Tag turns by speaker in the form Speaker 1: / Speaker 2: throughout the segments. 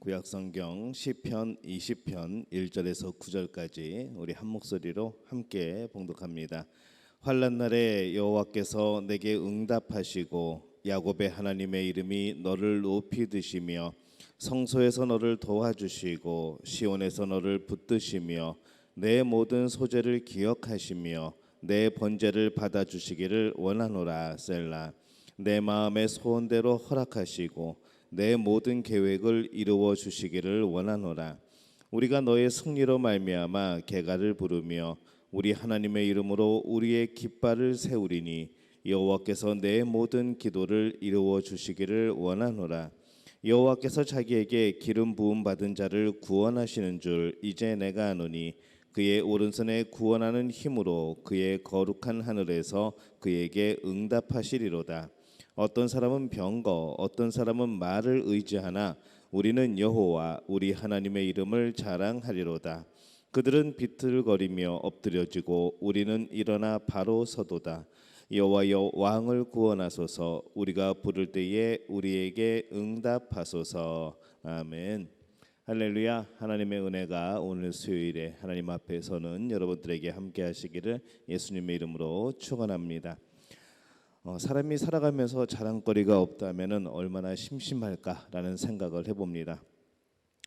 Speaker 1: 구약성경 시편 20편 1절에서 9절까지 우리 한 목소리로 함께 봉독합니다. 환난 날에 여호와께서 내게 응답하시고 야곱의 하나님의 이름이 너를 높이 드시며 성소에서 너를 도와주시고 시온에서 너를 붙드시며 내 모든 소재를 기억하시며 내 번제를 받아 주시기를 원하노라 셀라 내 마음의 소원대로 허락하시고 내 모든 계획을 이루어 주시기를 원하노라. 우리가 너의 승리로 말미암아 개가를 부르며 우리 하나님의 이름으로 우리의 깃발을 세우리니 여호와께서 내 모든 기도를 이루어 주시기를 원하노라. 여호와께서 자기에게 기름 부음 받은 자를 구원하시는 줄 이제 내가 아노니 그의 오른손에 구원하는 힘으로 그의 거룩한 하늘에서 그에게 응답하시리로다 어떤 사람은 병거 어떤 사람은 말을 의지하나 우리는 여호와 우리 하나님의 이름을 자랑하리로다. 그들은 비틀거리며 엎드려지고 우리는 일어나 바로 서도다. 여호와여 왕을 구원하소서. 우리가 부를 때에 우리에게 응답하소서. 아멘. 할렐루야. 하나님의 은혜가 오늘 수요일에 하나님 앞에 서는 여러분들에게 함께 하시기를 예수님의 이름으로 축원합니다. 어, 사람이 살아가면서 자랑거리가 없다면은 얼마나 심심할까라는 생각을 해봅니다.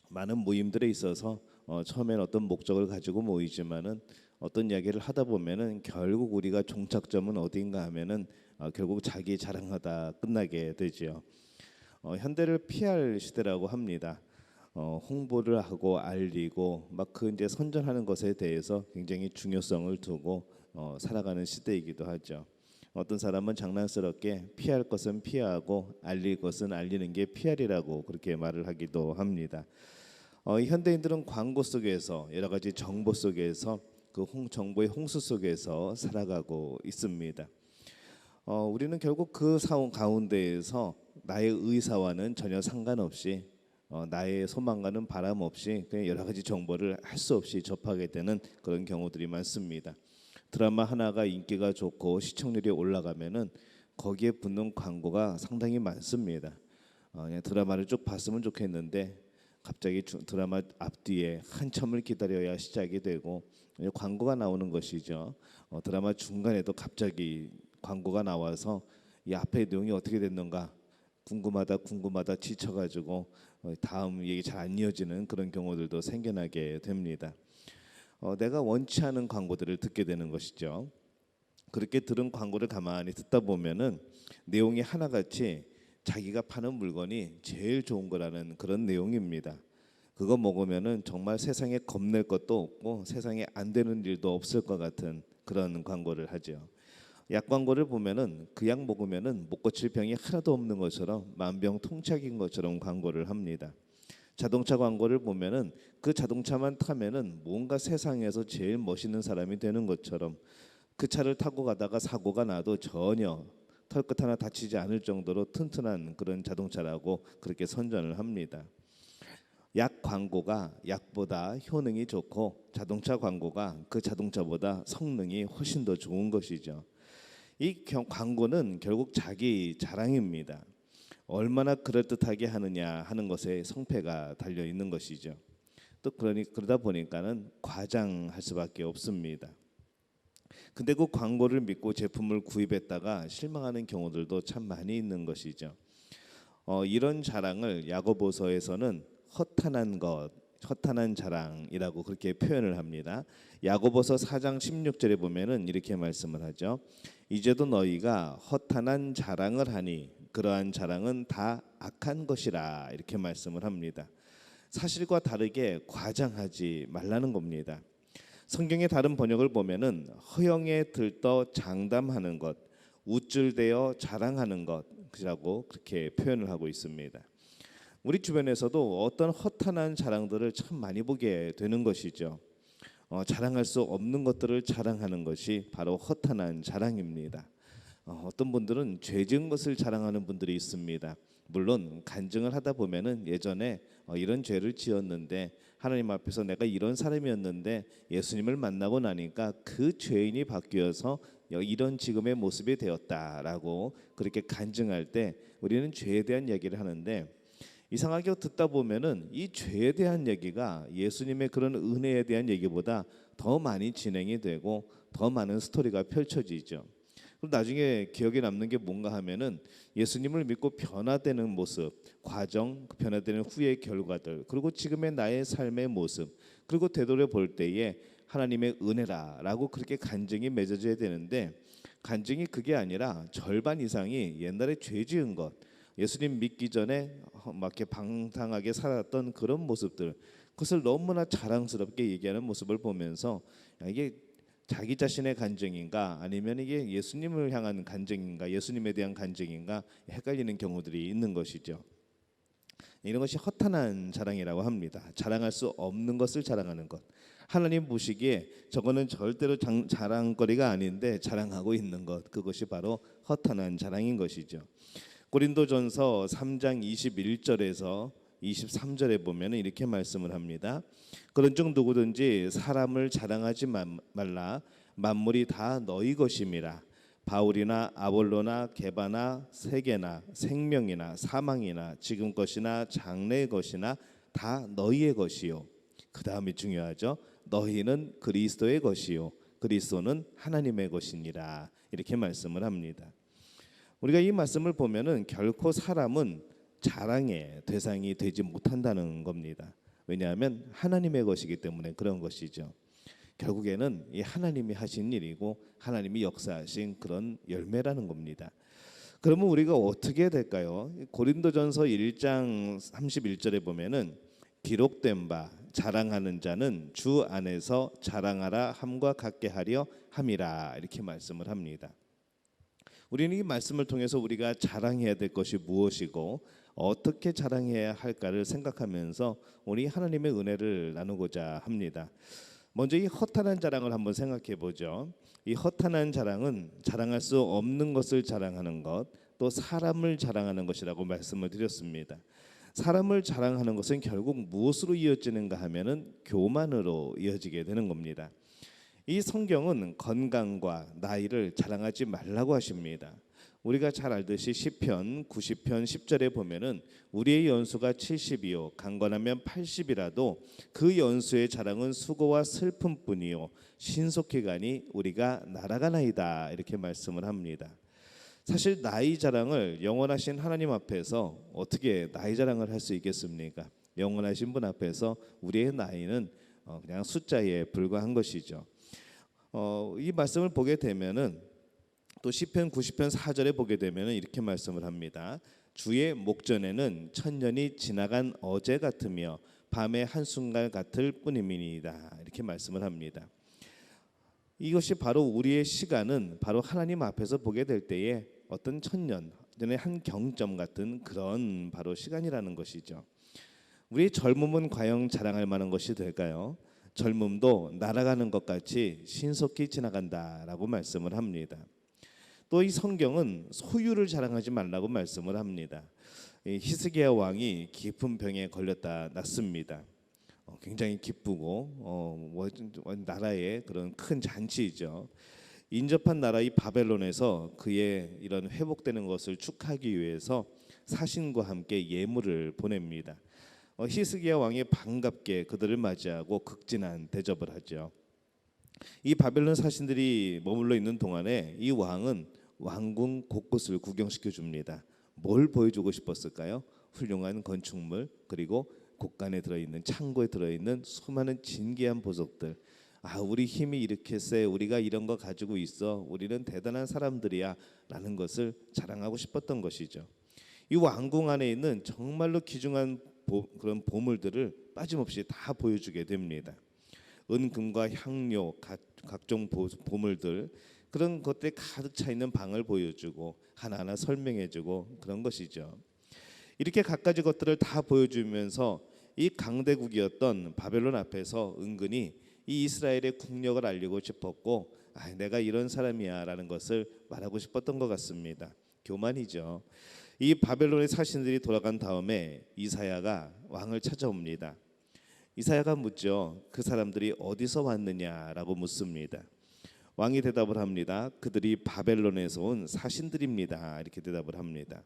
Speaker 1: 많은 모임들에 있어서 어, 처음엔 어떤 목적을 가지고 모이지만은 어떤 이야기를 하다 보면은 결국 우리가 종착점은 어딘가 하면은 어, 결국 자기 자랑하다 끝나게 되지요. 어, 현대를 피할 시대라고 합니다. 어, 홍보를 하고 알리고 막 그 이제 선전하는 것에 대해서 굉장히 중요성을 두고 어, 살아가는 시대이기도 하죠. 어떤 사람은 장난스럽게 피할 것은 피하고 알릴 것은 알리는 게 피할이라고 그렇게 말을 하기도 합니다. 어, 이 현대인들은 광고 속에서 여러 가지 정보 속에서 그 홍, 정보의 홍수 속에서 살아가고 있습니다. 어, 우리는 결국 그 상황 가운데에서 나의 의사와는 전혀 상관없이 어, 나의 소망과는 바람 없이 그냥 여러 가지 정보를 할 수 없이 접하게 되는 그런 경우들이 많습니다. 드라마 하나가 인기가 좋고 시청률이 올라가면은 거기에 붙는 광고가 상당히 많습니다. 어, 그냥 드라마를 쭉 봤으면 좋겠는데 갑자기 주- 드라마 앞뒤에 한참을 기다려야 시작이 되고 광고가 나오는 것이죠. 어, 드라마 중간에도 갑자기 광고가 나와서 이 앞에 내용이 어떻게 됐는가 궁금하다 궁금하다 지쳐가지고 어, 다음 얘기 잘 안 이어지는 그런 경우들도 생겨나게 됩니다. 어, 내가 원치 않은 광고들을 듣게 되는 것이죠. 그렇게 들은 광고를 가만히 듣다 보면은 내용이 하나같이 자기가 파는 물건이 제일 좋은 거라는 그런 내용입니다. 그거 먹으면은 정말 세상에 겁낼 것도 없고 세상에 안 되는 일도 없을 것 같은 그런 광고를 하죠. 약 광고를 보면은 그 약 먹으면은 못 고칠 병이 하나도 없는 것처럼 만병통치약인 것처럼 광고를 합니다. 자동차 광고를 보면은 그 자동차만 타면은 뭔가 세상에서 제일 멋있는 사람이 되는 것처럼 그 차를 타고 가다가 사고가 나도 전혀 털끝 하나 다치지 않을 정도로 튼튼한 그런 자동차라고 그렇게 선전을 합니다. 약 광고가 약보다 효능이 좋고 자동차 광고가 그 자동차보다 성능이 훨씬 더 좋은 것이죠. 이 경- 광고는 결국 자기 자랑입니다. 얼마나 그럴듯하게 하느냐 하는 것에 성패가 달려 있는 것이죠. 또 그러니 그러다 보니까는 과장할 수밖에 없습니다. 근데 그 광고를 믿고 제품을 구입했다가 실망하는 경우들도 참 많이 있는 것이죠. 어, 이런 자랑을 야고보서에서는 허탄한 것, 허탄한 자랑이라고 그렇게 표현을 합니다. 야고보서 4장 16절에 보면은 이렇게 말씀을 하죠. 이제도 너희가 허탄한 자랑을 하니 그러한 자랑은 다 악한 것이라 이렇게 말씀을 합니다. 사실과 다르게 과장하지 말라는 겁니다. 성경의 다른 번역을 보면은 허영에 들떠 장담하는 것, 우쭐대어 자랑하는 것이라고 그렇게 표현을 하고 있습니다. 우리 주변에서도 어떤 허탄한 자랑들을 참 많이 보게 되는 것이죠. 어, 자랑할 수 없는 것들을 자랑하는 것이 바로 허탄한 자랑입니다. 어, 어떤 분들은 죄 지은 것을 자랑하는 분들이 있습니다. 물론 간증을 하다 보면은 예전에 어, 이런 죄를 지었는데 하나님 앞에서 내가 이런 사람이었는데 예수님을 만나고 나니까 그 죄인이 바뀌어서 여- 이런 지금의 모습이 되었다라고 그렇게 간증할 때 우리는 죄에 대한 이야기를 하는데 이상하게 듣다 보면은 이 죄에 대한 얘기가 예수님의 그런 은혜에 대한 얘기보다 더 많이 진행이 되고 더 많은 스토리가 펼쳐지죠. 그럼 나중에 기억에 남는 게 뭔가 하면은 예수님을 믿고 변화되는 모습, 과정, 그 변화되는 후의 결과들, 그리고 지금의 나의 삶의 모습, 그리고 되돌아 볼 때에 하나님의 은혜라라고 그렇게 간증이 맺어져야 되는데 간증이 그게 아니라 절반 이상이 옛날에 죄 지은 것, 예수님 믿기 전에 막 이렇게 방탕하게 살았던 그런 모습들, 그것을 너무나 자랑스럽게 얘기하는 모습을 보면서 야, 이게 자기 자신의 간증인가 아니면 이게 예수님을 향한 간증인가 예수님에 대한 간증인가 헷갈리는 경우들이 있는 것이죠. 이런 것이 허탄한 자랑이라고 합니다. 자랑할 수 없는 것을 자랑하는 것. 하나님 보시기에 저거는 절대로 장, 자랑거리가 아닌데 자랑하고 있는 것. 그것이 바로 허탄한 자랑인 것이죠. 고린도전서 3장 21절에서 23절에 보면 이렇게 말씀을 합니다. 그런즉 누구든지 사람을 자랑하지 마- 말라 만물이 다 너희 것임이라 바울이나 아볼로나 게바나 세계나 생명이나 사망이나 지금 것이나 장래의 것이나 다 너희의 것이요. 그 다음이 중요하죠. 너희는 그리스도의 것이요. 그리스도는 하나님의 것이니라. 이렇게 말씀을 합니다. 우리가 이 말씀을 보면은 결코 사람은 자랑의 대상이 되지 못한다는 겁니다. 왜냐하면 하나님의 것이기 때문에 그런 것이죠. 결국에는 이 하나님이 하신 일이고 하나님이 역사하신 그런 열매라는 겁니다. 그러면 우리가 어떻게 될까요? 고린도전서 1장 31절에 보면은 기록된 바 자랑하는 자는 주 안에서 자랑하라 함과 같게 하려 함이라 이렇게 말씀을 합니다. 우리는 이 말씀을 통해서 우리가 자랑해야 될 것이 무엇이고 어떻게 자랑해야 할까를 생각하면서 우리 하나님의 은혜를 나누고자 합니다. 먼저 이 허탄한 자랑을 한번 생각해 보죠. 이 허탄한 자랑은 자랑할 수 없는 것을 자랑하는 것, 또 사람을 자랑하는 것이라고 말씀을 드렸습니다. 사람을 자랑하는 것은 결국 무엇으로 이어지는가 하면은 교만으로 이어지게 되는 겁니다. 이 성경은 건강과 나이를 자랑하지 말라고 하십니다. 우리가 잘 알듯이 시편 90편 10절에 보면은 우리의 연수가 70이요 강건하면 80이라도 그 연수의 자랑은 수고와 슬픔뿐이요 신속히 가니 우리가 날아가나이다 이렇게 말씀을 합니다. 사실 나이 자랑을 영원하신 하나님 앞에서 어떻게 나이 자랑을 할 수 있겠습니까? 영원하신 분 앞에서 우리의 나이는 어, 그냥 숫자에 불과한 것이죠. 어, 이 말씀을 보게 되면은 또 시편 90편 4절에 보게 되면은 이렇게 말씀을 합니다. 주의 목전에는 천년이 지나간 어제 같으며 밤의 한순간 같을 뿐임이니이다. 이렇게 말씀을 합니다. 이것이 바로 우리의 시간은 바로 하나님 앞에서 보게 될 때에 어떤 천년 전의 한 경점 같은 그런 바로 시간이라는 것이죠. 우리의 젊음은 과연 자랑할 만한 것이 될까요? 젊음도 날아가는 것 같이 신속히 지나간다라고 말씀을 합니다. 또 이 성경은 소유를 자랑하지 말라고 말씀을 합니다. 이 히스기야 왕이 깊은 병에 걸렸다 났습니다. 어, 굉장히 기쁘고 어, 뭐, 나라의 그런 큰 잔치이죠. 인접한 나라 이 바벨론에서 그의 이런 회복되는 것을 축하하기 위해서 사신과 함께 예물을 보냅니다. 어, 히스기야 왕이 반갑게 그들을 맞이하고 극진한 대접을 하죠. 이 바벨론 사신들이 머물러 있는 동안에 이 왕은 왕궁 곳곳을 구경시켜 줍니다. 뭘 보여주고 싶었을까요? 훌륭한 건축물 그리고 곳간에 들어있는 창고에 들어있는 수많은 진귀한 보석들. 아, 우리 힘이 이렇게 세. 우리가 이런 거 가지고 있어. 우리는 대단한 사람들이야라는 것을 자랑하고 싶었던 것이죠. 이 왕궁 안에 있는 정말로 귀중한 보, 그런 보물들을 빠짐없이 다 보여주게 됩니다. 은금과 향료, 각, 각종 보, 보물들 그런 것들이 가득 차 있는 방을 보여주고 하나하나 설명해주고 그런 것이죠. 이렇게 갖가지 것들을 다 보여주면서 이 강대국이었던 바벨론 앞에서 은근히 이 이스라엘의 국력을 알리고 싶었고 아, 내가 이런 사람이야라는 것을 말하고 싶었던 것 같습니다. 교만이죠. 이 바벨론의 사신들이 돌아간 다음에 이사야가 왕을 찾아옵니다. 이사야가 묻죠. 그 사람들이 어디서 왔느냐라고 묻습니다. 왕이 대답을 합니다. 그들이 바벨론에서 온 사신들입니다. 이렇게 대답을 합니다.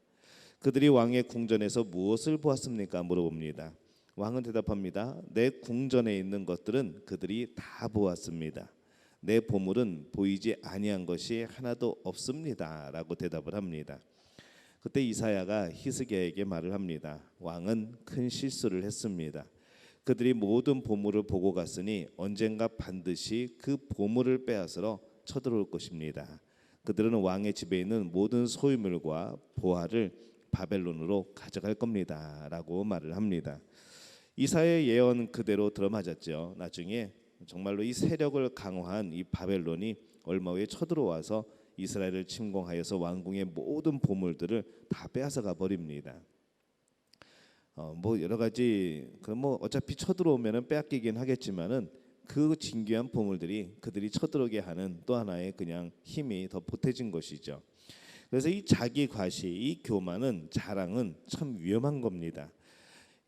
Speaker 1: 그들이 왕의 궁전에서 무엇을 보았습니까? 물어봅니다. 왕은 대답합니다. 내 궁전에 있는 것들은 그들이 다 보았습니다. 내 보물은 보이지 아니한 것이 하나도 없습니다라고 대답을 합니다. 그때 이사야가 히스기야에게 말을 합니다. 왕은 큰 실수를 했습니다. 그들이 모든 보물을 보고 갔으니 언젠가 반드시 그 보물을 빼앗으러 쳐들어올 것입니다. 그들은 왕의 집에 있는 모든 소유물과 보화를 바벨론으로 가져갈 겁니다라고 말을 합니다. 이사의 예언 그대로 들어맞았죠. 나중에 정말로 이 세력을 강화한 이 바벨론이 얼마 후에 쳐들어와서 이스라엘을 침공하여서 왕궁의 모든 보물들을 다 빼앗아가 버립니다. 어, 뭐 여러 가지 그뭐 어차피 쳐들어오면은 빼앗기긴 하겠지만은 그 진귀한 보물들이 그들이 쳐들어오게 하는 또 하나의 그냥 힘이 더 보태진 것이죠. 그래서 이 자기 과시, 이 교만은 자랑은 참 위험한 겁니다.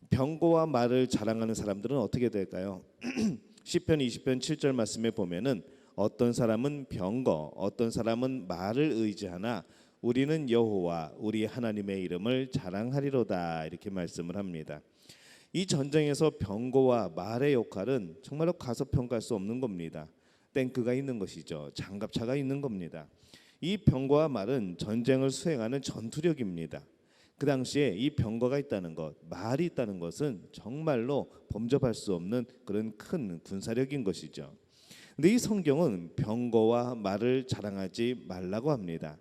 Speaker 1: 병고와 말을 자랑하는 사람들은 어떻게 될까요? 시편 20편 7절 말씀에 보면은 어떤 사람은 병거, 어떤 사람은 말을 의지하나 우리는 여호와 우리 하나님의 이름을 자랑하리로다 이렇게 말씀을 합니다. 이 전쟁에서 병거와 말의 역할은 정말로 가소평가할 수 없는 겁니다. 탱크가 있는 것이죠. 장갑차가 있는 겁니다. 이 병거와 말은 전쟁을 수행하는 전투력입니다. 그 당시에 이 병거가 있다는 것, 말이 있다는 것은 정말로 범접할 수 없는 그런 큰 군사력인 것이죠. 근데 이 성경은 병거와 말을 자랑하지 말라고 합니다.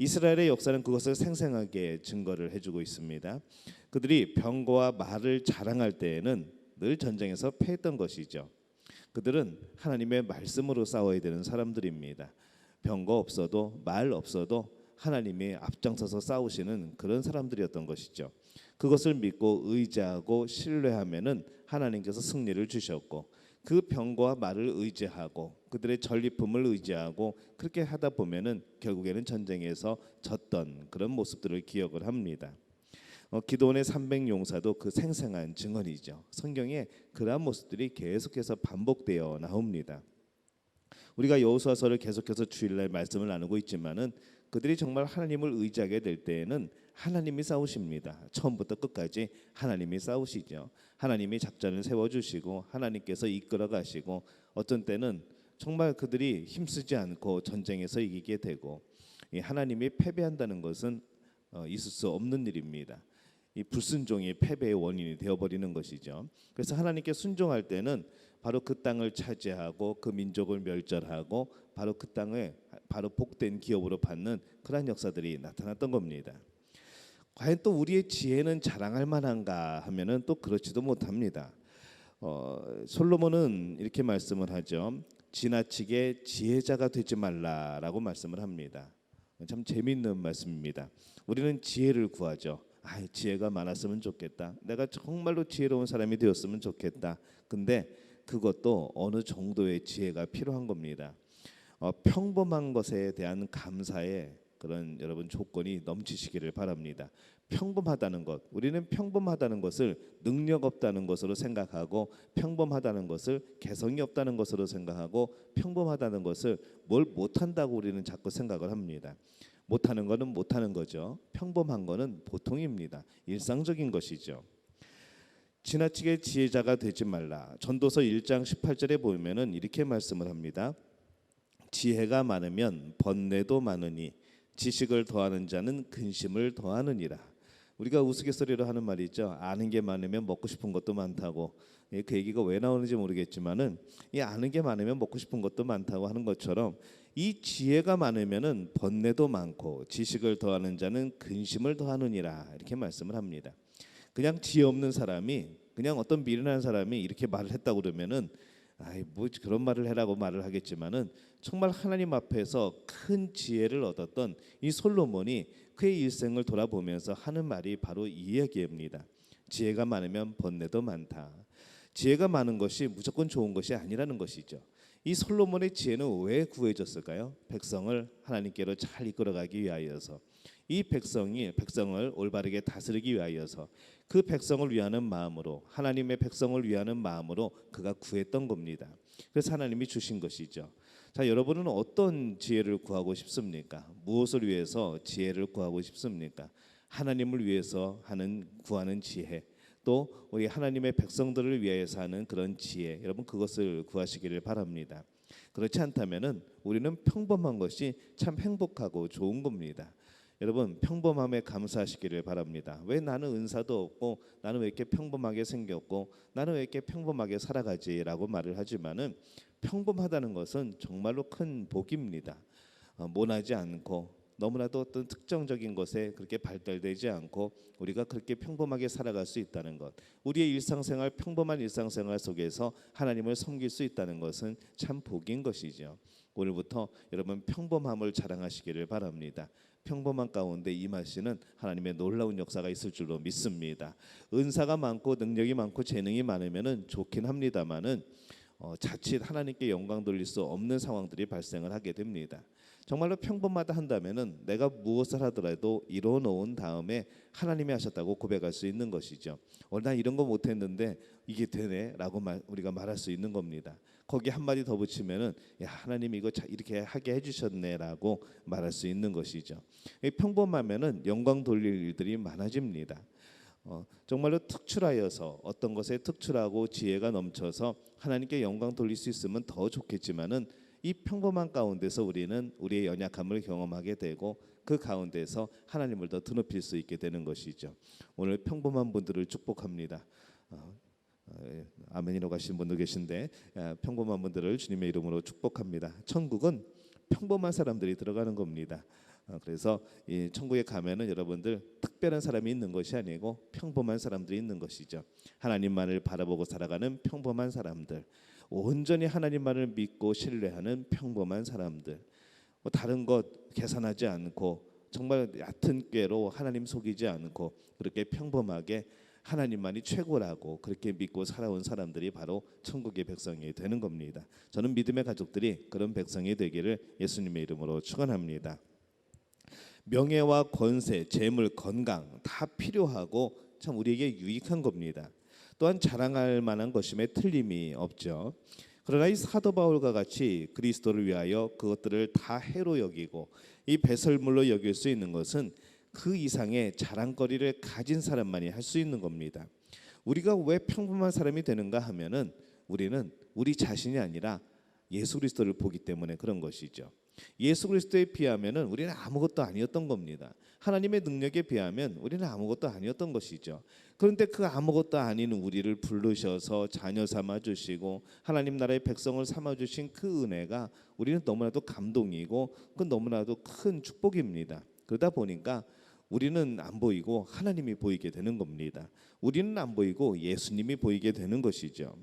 Speaker 1: 이스라엘의 역사는 그것을 생생하게 증거를 해주고 있습니다. 그들이 병거와 말을 자랑할 때에는 늘 전쟁에서 패했던 것이죠. 그들은 하나님의 말씀으로 싸워야 되는 사람들입니다. 병거 없어도 말 없어도 하나님이 앞장서서 싸우시는 그런 사람들이었던 것이죠. 그것을 믿고 의지하고 신뢰하면은 하나님께서 승리를 주셨고 그 병과 말을 의지하고 그들의 전리품을 의지하고 그렇게 하다 보면은 결국에는 전쟁에서 졌던 그런 모습들을 기억을 합니다. 어, 기도원의 300 용사도 그 생생한 증언이죠. 성경에 그러한 모습들이 계속해서 반복되어 나옵니다. 우리가 여호수아서를 계속해서 주일날 말씀을 나누고 있지만은 그들이 정말 하나님을 의지하게 될 때에는 하나님이 싸우십니다. 처음부터 끝까지 하나님이 싸우시죠. 하나님이 작전을 세워 주시고 하나님께서 이끌어 가시고 어떤 때는 정말 그들이 힘쓰지 않고 전쟁에서 이기게 되고 이 하나님이 패배한다는 것은 어, 있을 수 없는 일입니다. 이 불순종이 패배의 원인이 되어버리는 것이죠. 그래서 하나님께 순종할 때는 바로 그 땅을 차지하고 그 민족을 멸절하고 바로 그 땅에 바로 복된 기업으로 받는 그러한 역사들이 나타났던 겁니다. 과연 또 우리의 지혜는 자랑할 만한가 하면은 또 그렇지도 못합니다. 어, 솔로몬은 이렇게 말씀을 하죠. 지나치게 지혜자가 되지 말라라고 말씀을 합니다. 참 재미있는 말씀입니다. 우리는 지혜를 구하죠. 아, 지혜가 많았으면 좋겠다. 내가 정말로 지혜로운 사람이 되었으면 좋겠다. 근데 그것도 어느 정도의 지혜가 필요한 겁니다. 어, 평범한 것에 대한 감사의 그런 여러분 조건이 넘치시기를 바랍니다. 평범하다는 것, 우리는 평범하다는 것을 능력 없다는 것으로 생각하고 평범하다는 것을 개성이 없다는 것으로 생각하고 평범하다는 것을 뭘 못한다고 우리는 자꾸 생각을 합니다. 못하는 거는 못하는 거죠. 평범한 거는 보통입니다. 일상적인 것이죠. 지나치게 지혜자가 되지 말라. 전도서 1장 18절에 보면은 이렇게 말씀을 합니다. 지혜가 많으면 번뇌도 많으니 지식을 더하는 자는 근심을 더하느니라. 우리가 우스갯소리로 하는 말이 있죠. 아는 게 많으면 먹고 싶은 것도 많다고. 예, 그 얘기가 왜 나오는지 모르겠지만은 이 아는 게 많으면 먹고 싶은 것도 많다고 하는 것처럼 이 지혜가 많으면은 번뇌도 많고 지식을 더하는 자는 근심을 더하느니라 이렇게 말씀을 합니다. 그냥 지혜 없는 사람이 그냥 어떤 미련한 사람이 이렇게 말을 했다 그러면은 아이 뭐 그런 말을 해라고 말을 하겠지만은 정말 하나님 앞에서 큰 지혜를 얻었던 이 솔로몬이 그의 일생을 돌아보면서 하는 말이 바로 이 이야기입니다. 지혜가 많으면 번뇌도 많다. 지혜가 많은 것이 무조건 좋은 것이 아니라는 것이죠. 이 솔로몬의 지혜는 왜 구해졌을까요? 백성을 하나님께로 잘 이끌어가기 위하여서 이 백성이 백성을 올바르게 다스리기 위하여서 그 백성을 위하는 마음으로 하나님의 백성을 위하는 마음으로 그가 구했던 겁니다. 그래서 하나님이 주신 것이죠. 자, 여러분은 어떤 지혜를 구하고 싶습니까? 무엇을 위해서 지혜를 구하고 싶습니까? 하나님을 위해서 하는 구하는 지혜 또 우리 하나님의 백성들을 위하여서 하는 그런 지혜 여러분 그것을 구하시기를 바랍니다. 그렇지 않다면은 우리는 평범한 것이 참 행복하고 좋은 겁니다. 여러분 평범함에 감사하시기를 바랍니다. 왜 나는 은사도 없고 나는 왜 이렇게 평범하게 생겼고 나는 왜 이렇게 평범하게 살아가지라고 말을 하지만은 평범하다는 것은 정말로 큰 복입니다. 어, 모나지 않고 너무나도 어떤 특정적인 것에 그렇게 발달되지 않고 우리가 그렇게 평범하게 살아갈 수 있다는 것, 우리의 일상생활 평범한 일상생활 속에서 하나님을 섬길 수 있다는 것은 참 복인 것이죠. 오늘부터 여러분 평범함을 자랑하시기를 바랍니다. 평범한 가운데 임하시는 하나님의 놀라운 역사가 있을 줄로 믿습니다. 은사가 많고 능력이 많고 재능이 많으면은 좋긴 합니다만은 어, 자칫 하나님께 영광 돌릴 수 없는 상황들이 발생을 하게 됩니다. 정말로 평범하다 한다면은 내가 무엇을 하더라도 이뤄 놓은 다음에 하나님이 하셨다고 고백할 수 있는 것이죠. 어, 난 이런 거 못했는데 이게 되네라고 말, 우리가 말할 수 있는 겁니다. 거기 한 마디 더 붙이면은 야 하나님 이거 자- 이렇게 하게 해주셨네라고 말할 수 있는 것이죠. 이 평범하면은 영광 돌릴 일들이 많아집니다. 어, 정말로 특출하여서 어떤 것에 특출하고 지혜가 넘쳐서 하나님께 영광 돌릴 수 있으면 더 좋겠지만은 이 평범한 가운데서 우리는 우리의 연약함을 경험하게 되고 그 가운데서 하나님을 더 드높일 수 있게 되는 것이죠. 오늘 평범한 분들을 축복합니다. 어, 어, 예, 아멘이라고 하시는 분도 계신데 예, 평범한 분들을 주님의 이름으로 축복합니다. 천국은 평범한 사람들이 들어가는 겁니다. 어, 그래서 이 천국에 가면은 여러분들 특별한 사람이 있는 것이 아니고 평범한 사람들이 있는 것이죠. 하나님만을 바라보고 살아가는 평범한 사람들, 온전히 하나님만을 믿고 신뢰하는 평범한 사람들, 뭐 다른 것 계산하지 않고 정말 얕은 꾀로 하나님 속이지 않고 그렇게 평범하게 하나님만이 최고라고 그렇게 믿고 살아온 사람들이 바로 천국의 백성이 되는 겁니다. 저는 믿음의 가족들이 그런 백성이 되기를 예수님의 이름으로 축원합니다. 명예와 권세, 재물, 건강 다 필요하고 참 우리에게 유익한 겁니다. 또한 자랑할 만한 것임에 틀림이 없죠. 그러나 이 사도 바울과 같이 그리스도를 위하여 그것들을 다 해로 여기고 이 배설물로 여길 수 있는 것은 그 이상의 자랑거리를 가진 사람만이 할 수 있는 겁니다. 우리가 왜 평범한 사람이 되는가 하면은 우리는 우리 자신이 아니라 예수 그리스도를 보기 때문에 그런 것이죠. 예수 그리스도에 비하면은 우리는 아무것도 아니었던 겁니다. 하나님의 능력에 비하면 우리는 아무것도 아니었던 것이죠. 그런데 그 아무것도 아닌 우리를 부르셔서 자녀 삼아 주시고 하나님 나라의 백성을 삼아 주신 그 은혜가 우리는 너무나도 감동이고 그 너무나도 큰 축복입니다. 그러다 보니까 우리는 안 보이고 하나님이 보이게 되는 겁니다. 우리는 안 보이고 예수님이 보이게 되는 것이죠.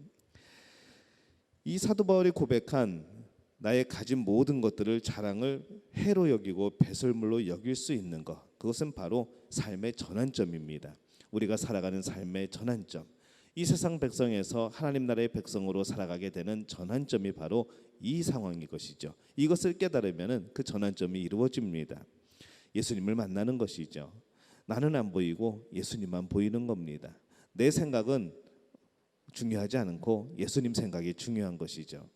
Speaker 1: 이 사도 바울이 고백한 나의 가진 모든 것들을 자랑을 해로 여기고 배설물로 여길 수 있는 것 그것은 바로 삶의 전환점입니다. 우리가 살아가는 삶의 전환점. 이 세상 백성에서 하나님 나라의 백성으로 살아가게 되는 전환점이 바로 이 상황인 것이죠. 이것을 깨달으면은 그 전환점이 이루어집니다. 예수님을 만나는 것이죠. 나는 안 보이고 예수님만 보이는 겁니다. 내 생각은 중요하지 않고 예수님 생각이 중요한 것이죠.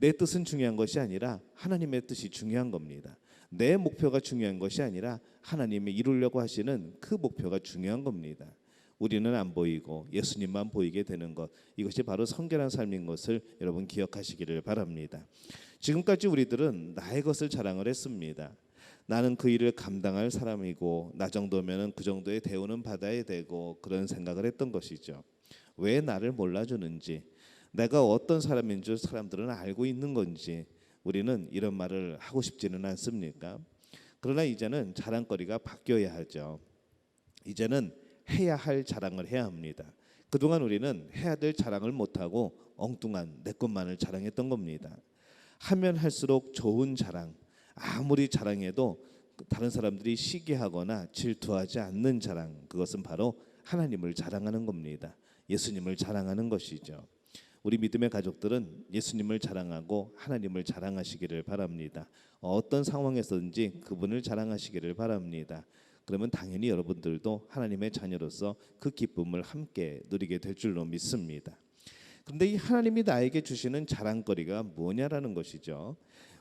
Speaker 1: 내 뜻은 중요한 것이 아니라 하나님의 뜻이 중요한 겁니다. 내 목표가 중요한 것이 아니라 하나님이 이루려고 하시는 그 목표가 중요한 겁니다. 우리는 안 보이고 예수님만 보이게 되는 것 이것이 바로 성결한 삶인 것을 여러분 기억하시기를 바랍니다. 지금까지 우리들은 나의 것을 자랑을 했습니다. 나는 그 일을 감당할 사람이고 나 정도면은 그 정도의 대우는 받아야 되고 그런 생각을 했던 것이죠. 왜 나를 몰라주는지 내가 어떤 사람인 줄 사람들은 알고 있는 건지 우리는 이런 말을 하고 싶지는 않습니까? 그러나 이제는 자랑거리가 바뀌어야 하죠. 이제는 해야 할 자랑을 해야 합니다. 그동안 우리는 해야 될 자랑을 못하고 엉뚱한 내 것만을 자랑했던 겁니다. 하면 할수록 좋은 자랑, 아무리 자랑해도 다른 사람들이 시기하거나 질투하지 않는 자랑, 그것은 바로 하나님을 자랑하는 겁니다. 예수님을 자랑하는 것이죠. 우리 믿음의 가족들은 예수님을 자랑하고 하나님을 자랑하시기를 바랍니다. 어떤 상황에서든지 그분을 자랑하시기를 바랍니다. 그러면 당연히 여러분들도 하나님의 자녀로서 그 기쁨을 함께 누리게 될 줄로 믿습니다. 그런데 이 하나님이 나에게 주시는 자랑거리가 뭐냐라는 것이죠.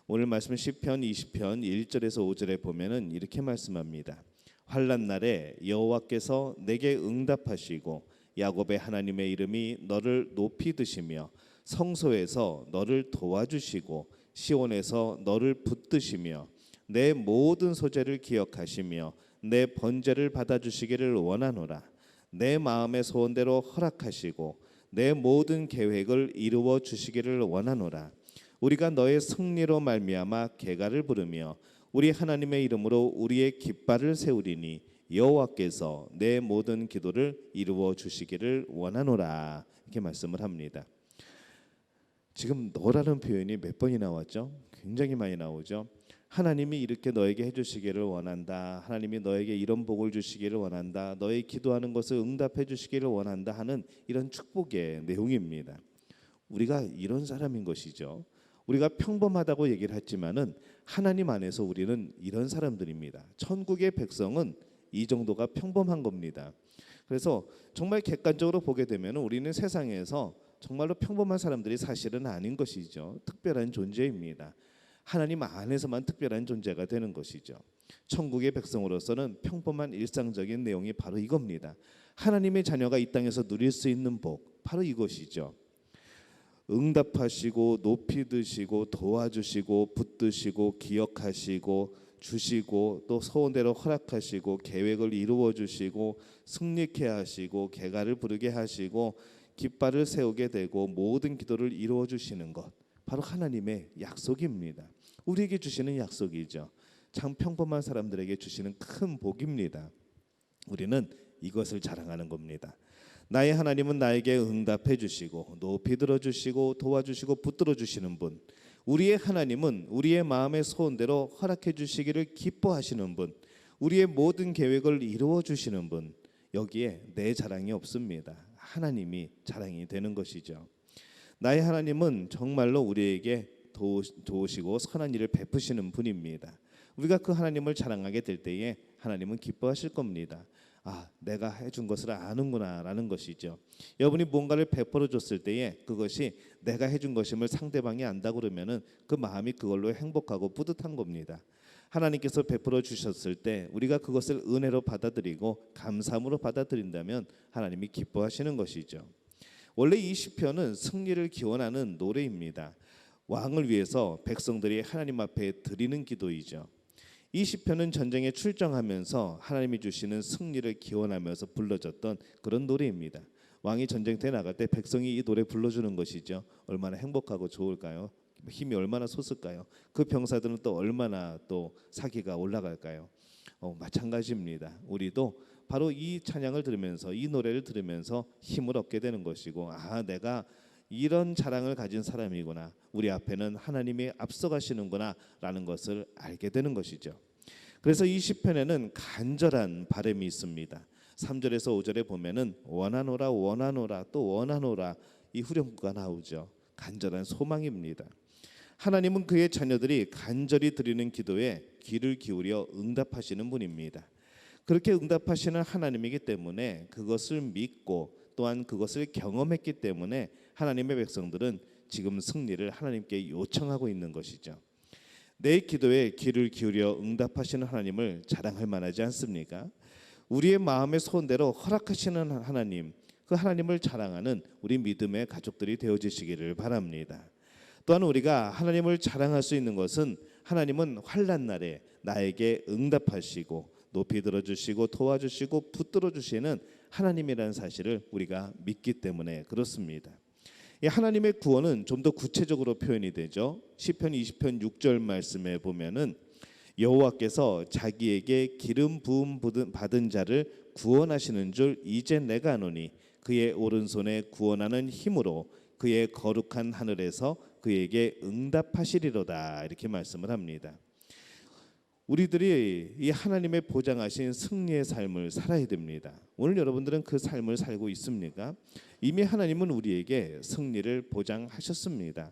Speaker 1: 오늘 말씀 시편 20편 1절에서 5절에 보면은 이렇게 말씀합니다. 환란 날에 여호와께서 내게 응답하시고 야곱의 하나님의 이름이 너를 높이 드시며 성소에서 너를 도와주시고 시온에서 너를 붙드시며 내 모든 소재를 기억하시며 내 번제를 받아주시기를 원하노라. 내 마음의 소원대로 허락하시고 내 모든 계획을 이루어 주시기를 원하노라. 우리가 너의 승리로 말미암아 개가를 부르며 우리 하나님의 이름으로 우리의 깃발을 세우리니 여호와께서 내 모든 기도를 이루어 주시기를 원하노라 이렇게 말씀을 합니다. 지금 너라는 표현이 몇 번이 나왔죠? 굉장히 많이 나오죠. 하나님이 이렇게 너에게 해주시기를 원한다. 하나님이 너에게 이런 복을 주시기를 원한다. 너의 기도하는 것을 응답해 주시기를 원한다 하는 이런 축복의 내용입니다. 우리가 이런 사람인 것이죠. 우리가 평범하다고 얘기를 했지만은 하나님 안에서 우리는 이런 사람들입니다. 천국의 백성은 이 정도가 평범한 겁니다. 그래서 정말 객관적으로 보게 되면 우리는 세상에서 정말로 평범한 사람들이 사실은 아닌 것이죠. 특별한 존재입니다. 하나님 안에서만 특별한 존재가 되는 것이죠. 천국의 백성으로서는 평범한 일상적인 내용이 바로 이겁니다. 하나님의 자녀가 이 땅에서 누릴 수 있는 복 바로 이것이죠. 응답하시고 높이 드시고 도와주시고 붙드시고 기억하시고 주시고 또 소원대로 허락하시고 계획을 이루어 주시고 승리케 하시고 개가를 부르게 하시고 깃발을 세우게 되고 모든 기도를 이루어 주시는 것 바로 하나님의 약속입니다. 우리에게 주시는 약속이죠. 참 평범한 사람들에게 주시는 큰 복입니다. 우리는 이것을 자랑하는 겁니다. 나의 하나님은 나에게 응답해 주시고 높이 들어 주시고 도와주시고 붙들어 주시는 분. 우리의 하나님은 우리의 마음의 소원대로 허락해 주시기를 기뻐하시는 분. 우리의 모든 계획을 이루어 주시는 분. 여기에 내 자랑이 없습니다. 하나님이 자랑이 되는 것이죠. 나의 하나님은 정말로 우리에게 도, 도우시고 선한 일을 베푸시는 분입니다. 우리가 그 하나님을 자랑하게 될 때에 하나님은 기뻐하실 겁니다. 아, 내가 해준 것을 아는구나라는 것이죠. 여러분이 뭔가를 베풀어 줬을 때에 그것이 내가 해준 것임을 상대방이 안다 그러면은 그 마음이 그걸로 행복하고 뿌듯한 겁니다. 하나님께서 베풀어 주셨을 때 우리가 그것을 은혜로 받아들이고 감사함으로 받아들인다면 하나님이 기뻐하시는 것이죠. 원래 이 시편은 승리를 기원하는 노래입니다. 왕을 위해서 백성들이 하나님 앞에 드리는 기도이죠. 이 시편은 전쟁에 출정하면서 하나님이 주시는 승리를 기원하면서 불러졌던 그런 노래입니다. 왕이 전쟁터에 나갈 때 백성이 이 노래 불러주는 것이죠. 얼마나 행복하고 좋을까요? 힘이 얼마나 솟을까요? 그 병사들은 또 얼마나 또 사기가 올라갈까요? 어, 마찬가지입니다. 우리도 바로 이 찬양을 들으면서 이 노래를 들으면서 힘을 얻게 되는 것이고 아 내가 이런 자랑을 가진 사람이구나. 우리 앞에는 하나님이 앞서가시는구나라는 것을 알게 되는 것이죠. 그래서 이 시편에는 간절한 바람이 있습니다. 3절에서 5절에 보면은 원하노라 원하노라 또 원하노라 이 후렴구가 나오죠. 간절한 소망입니다. 하나님은 그의 자녀들이 간절히 드리는 기도에 귀를 기울여 응답하시는 분입니다. 그렇게 응답하시는 하나님이기 때문에 그것을 믿고 또한 그것을 경험했기 때문에 하나님의 백성들은 지금 승리를 하나님께 요청하고 있는 것이죠. 내 기도에 귀를 기울여 응답하시는 하나님을 자랑할 만하지 않습니까? 우리의 마음의 소원대로 허락하시는 하나님, 그 하나님을 자랑하는 우리 믿음의 가족들이 되어지시기를 바랍니다. 또한 우리가 하나님을 자랑할 수 있는 것은 하나님은 환란 날에 나에게 응답하시고 높이 들어주시고 도와주시고 붙들어 주시는 하나님이라는 사실을 우리가 믿기 때문에 그렇습니다. 이 하나님의 구원은 좀 더 구체적으로 표현이 되죠. 시편 20편 6절 말씀에 보면은 여호와께서 자기에게 기름 부음 받은 자를 구원하시는 줄 이제 내가 아노니 그의 오른손에 구원하는 힘으로 그의 거룩한 하늘에서 그에게 응답하시리로다 이렇게 말씀을 합니다. 우리들이 이 하나님의 보장하신 승리의 삶을 살아야 됩니다. 오늘 여러분들은 그 삶을 살고 있습니까? 이미 하나님은 우리에게 승리를 보장하셨습니다.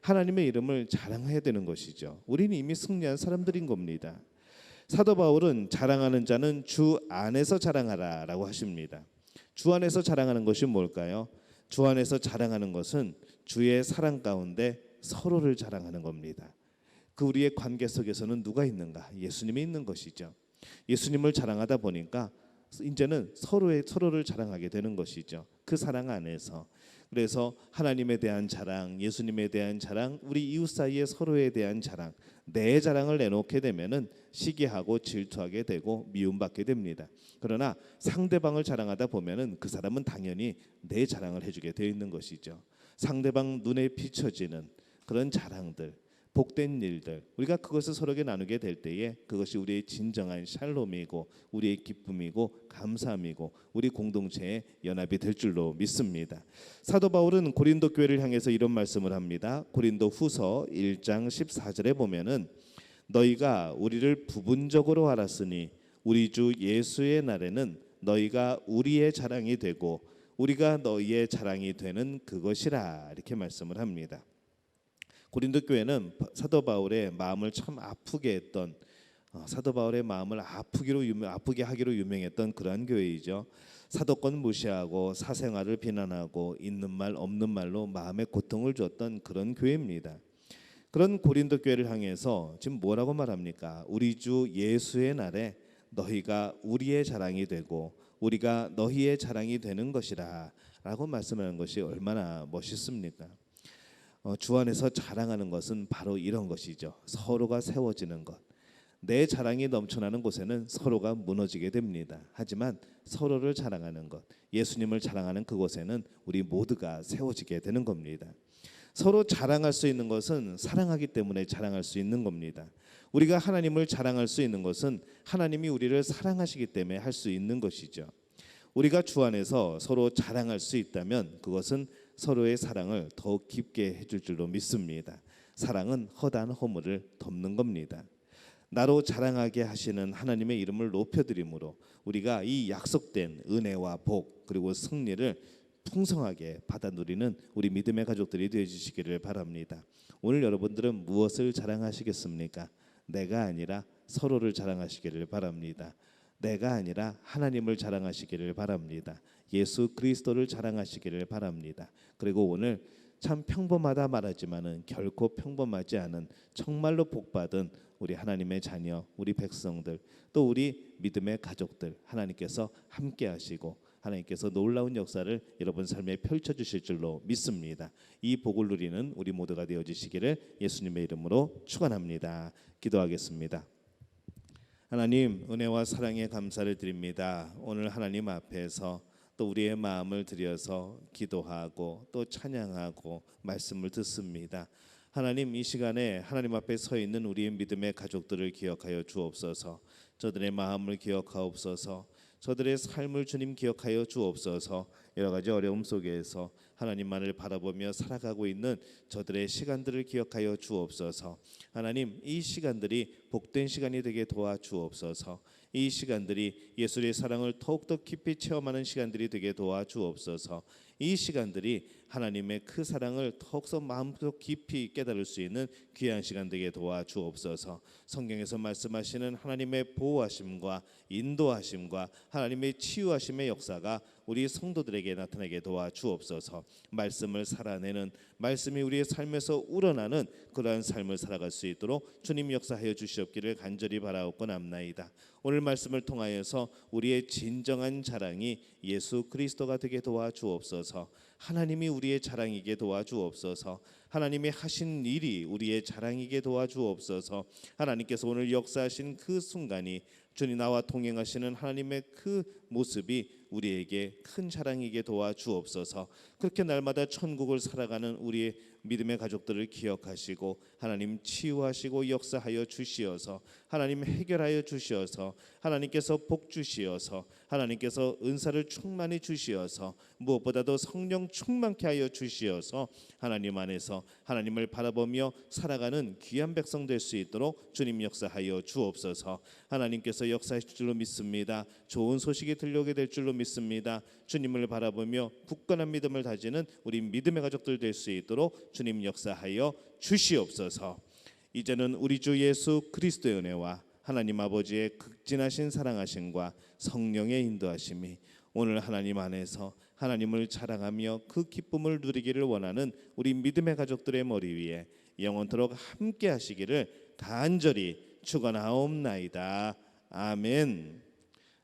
Speaker 1: 하나님의 이름을 자랑해야 되는 것이죠. 우리는 이미 승리한 사람들인 겁니다. 사도 바울은 자랑하는 자는 주 안에서 자랑하라라고 하십니다. 주 안에서 자랑하는 것이 뭘까요? 주 안에서 자랑하는 것은 주의 사랑 가운데 서로를 자랑하는 겁니다. 그 우리의 관계 속에서는 누가 있는가? 예수님이 있는 것이죠. 예수님을 자랑하다 보니까 이제는 서로의 서로를 자랑하게 되는 것이죠. 그 사랑 안에서 그래서 하나님에 대한 자랑, 예수님에 대한 자랑, 우리 이웃 사이에 서로에 대한 자랑, 내 자랑을 내놓게 되면은 시기하고 질투하게 되고 미움받게 됩니다. 그러나 상대방을 자랑하다 보면은 그 사람은 당연히 내 자랑을 해주게 되어 있는 것이죠. 상대방 눈에 비춰지는 그런 자랑들, 복된 일들 우리가 그것을 서로에게 나누게 될 때에 그것이 우리의 진정한 샬롬이고 우리의 기쁨이고 감사함이고 우리 공동체의 연합이 될 줄로 믿습니다. 사도 바울은 고린도 교회를 향해서 이런 말씀을 합니다. 고린도 후서 1장 14절에 보면은 너희가 우리를 부분적으로 알았으니 우리 주 예수의 날에는 너희가 우리의 자랑이 되고 우리가 너희의 자랑이 되는 그것이라 이렇게 말씀을 합니다. 고린도 교회는 사도 바울의 마음을 참 아프게 했던 어, 사도 바울의 마음을 아프기로 유명, 아프게 하기로 유명했던 그러한 교회이죠. 사도권 무시하고 사생활을 비난하고 있는 말 없는 말로 마음의 고통을 줬던 그런 교회입니다. 그런 고린도 교회를 향해서 지금 뭐라고 말합니까? 우리 주 예수의 날에 너희가 우리의 자랑이 되고 우리가 너희의 자랑이 되는 것이라라고 말씀하는 것이 얼마나 멋있습니까? 어, 주 안에서 자랑하는 것은 바로 이런 것이죠. 서로가 세워지는 것. 내 자랑이 넘쳐나는 곳에는 서로가 무너지게 됩니다. 하지만 서로를 자랑하는 것, 예수님을 자랑하는 그곳에는 우리 모두가 세워지게 되는 겁니다. 서로 자랑할 수 있는 것은 사랑하기 때문에 자랑할 수 있는 겁니다. 우리가 하나님을 자랑할 수 있는 것은 하나님이 우리를 사랑하시기 때문에 할 수 있는 것이죠. 우리가 주 안에서 서로 자랑할 수 있다면 그것은 서로의 사랑을 더욱 깊게 해줄 줄로 믿습니다. 사랑은 허다한 허물을 덮는 겁니다. 나로 자랑하게 하시는 하나님의 이름을 높여드림으로 우리가 이 약속된 은혜와 복 그리고 승리를 풍성하게 받아 누리는 우리 믿음의 가족들이 되어 주시기를 바랍니다. 오늘 여러분들은 무엇을 자랑하시겠습니까? 내가 아니라 서로를 자랑하시기를 바랍니다. 내가 아니라 하나님을 자랑하시기를 바랍니다. 예수 그리스도를 자랑하시기를 바랍니다. 그리고 오늘 참 평범하다 말하지만은 결코 평범하지 않은 정말로 복받은 우리 하나님의 자녀, 우리 백성들, 또 우리 믿음의 가족들 하나님께서 함께 하시고 하나님께서 놀라운 역사를 여러분 삶에 펼쳐 주실 줄로 믿습니다. 이 복을 누리는 우리 모두가 되어 주시기를 예수님의 이름으로 축원합니다. 기도하겠습니다. 하나님 은혜와 사랑에 감사를 드립니다. 오늘 하나님 앞에서 또 우리의 마음을 들여서 기도하고 또 찬양하고 말씀을 듣습니다. 하나님 이 시간에 하나님 앞에 서 있는 우리의 믿음의 가족들을 기억하여 주옵소서. 저들의 마음을 기억하옵소서. 저들의 삶을 주님 기억하여 주옵소서. 여러 가지 어려움 속에서 하나님만을 바라보며 살아가고 있는 저들의 시간들을 기억하여 주옵소서. 하나님 이 시간들이 복된 시간이 되게 도와 주옵소서. 이 시간들이 예수의 사랑을 더욱더 깊이 체험하는 시간들이 되게 도와 주옵소서. 이 시간들이 하나님의 그 사랑을 더욱더 마음속 깊이 깨달을 수 있는 귀한 시간 되게 도와 주옵소서. 성경에서 말씀하시는 하나님의 보호하심과 인도하심과 하나님의 치유하심의 역사가 우리 성도들에게 나타나게 도와 주옵소서. 말씀을 살아내는 말씀이 우리의 삶에서 우러나는 그러한 삶을 살아갈 수 있도록 주님 역사하여 주시옵기를 간절히 바라옵고 남나이다. 오늘 말씀을 통하여서 우리의 진정한 자랑이 예수 그리스도가 되게 도와 주옵소서. 하나님이 우리의 자랑이게 도와주옵소서. 하나님이 하신 일이 우리의 자랑이게 도와주옵소서. 하나님께서 오늘 역사하신 그 순간이 주님 나와 동행하시는 하나님의 그 모습이 우리에게 큰 자랑이게 도와 주옵소서. 그렇게 날마다 천국을 살아가는 우리의 믿음의 가족들을 기억하시고 하나님 치유하시고 역사하여 주시어서 하나님 해결하여 주시어서 하나님께서 복 주시어서 하나님께서 은사를 충만히 주시어서 무엇보다도 성령 충만케 하여 주시어서 하나님 안에서 하나님을 바라보며 살아가는 귀한 백성 될 수 있도록 주님 역사하여 주옵소서. 하나님께서 역사하실 줄로 믿습니다. 좋은 소식이 들려오게 될 줄로 믿습니다. 주님을 바라보며 굳건한 믿음을 다지는 우리 믿음의 가족들 될 수 있도록 주님 역사하여 주시옵소서. 이제는 우리 주 예수 그리스도의 은혜와 하나님 아버지의 극진하신 사랑하심과 성령의 인도하심이 오늘 하나님 안에서 하나님을 자랑하며 그 기쁨을 누리기를 원하는 우리 믿음의 가족들의 머리 위에 영원토록 함께 하시기를 간절히 축원하옵나이다. 아멘.